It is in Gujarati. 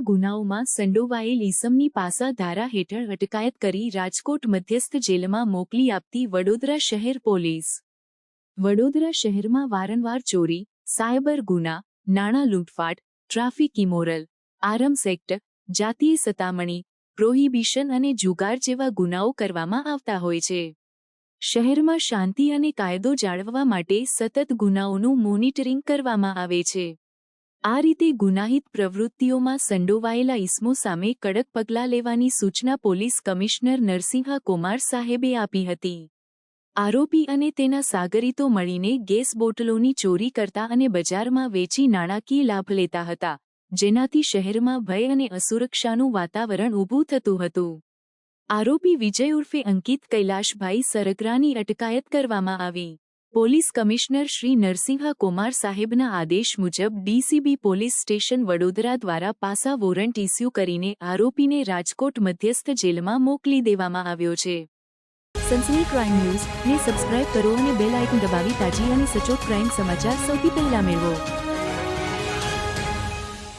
ગુનાઓમાં સંડોવાયેલ ઈસમની પાસા ધારા હેઠળ અટકાયત કરી રાજકોટ મધ્યસ્થ જેલમાં મોકલી આપતી વડોદરા શહેર પોલીસ. વડોદરા શહેરમાં વારંવાર ચોરી, સાયબર ગુના, નાણાં લૂંટફાટ, ટ્રાફિક ઇમોરલ, આરમ સેક્ટ, જાતીય સતામણી, પ્રોહિબિશન અને જુગાર જેવા ગુનાઓ કરવામાં આવતા હોય છે. શહેરમાં શાંતિ અને કાયદો જાળવવા માટે સતત ગુનાઓનું મોનિટરિંગ કરવામાં આવે છે. આ રીતે ગુનાહિત પ્રવૃત્તિઓમાં સંડોવાયેલા ઇસમો સામે કડક પગલાં લેવાની સૂચના પોલીસ કમિશનર નરસિંહા કુમાર સાહેબે આપી હતી. આરોપી અને તેના સાગરીતો મળીને ગેસ બોટલોની ચોરી કરતા અને બજારમાં વેચી નાણાકીય લાભ લેતા હતા, જેનાથી શહેરમાં ભય અને અસુરક્ષાનું વાતાવરણ ઊભું થતું હતું. આરોપી વિજય ઉર્ફે અંકિત કૈલાશભાઈ સરગરાની અટકાયત કરવામાં આવી. પોલીસ કમિશનર શ્રી નરસિંહા કુમાર સાહેબના આદેશ મુજબ ડીસીબી પોલીસ સ્ટેશન વડોદરા દ્વારા પાસા વોરંટ ઇસ્યુ કરીને આરોપીને રાજકોટ મધ્યસ્થ જેલમાં મોકલી દેવામાં આવ્યો છે. સનસની ક્રાઇમ ન્યૂઝ ને સબસ્ક્રાઇબ કરો અને બેલ આઇકન દબાવી તાજી અને સચોટ ક્રાઇમ સમાચાર સૌથી પહેલા મેળવો.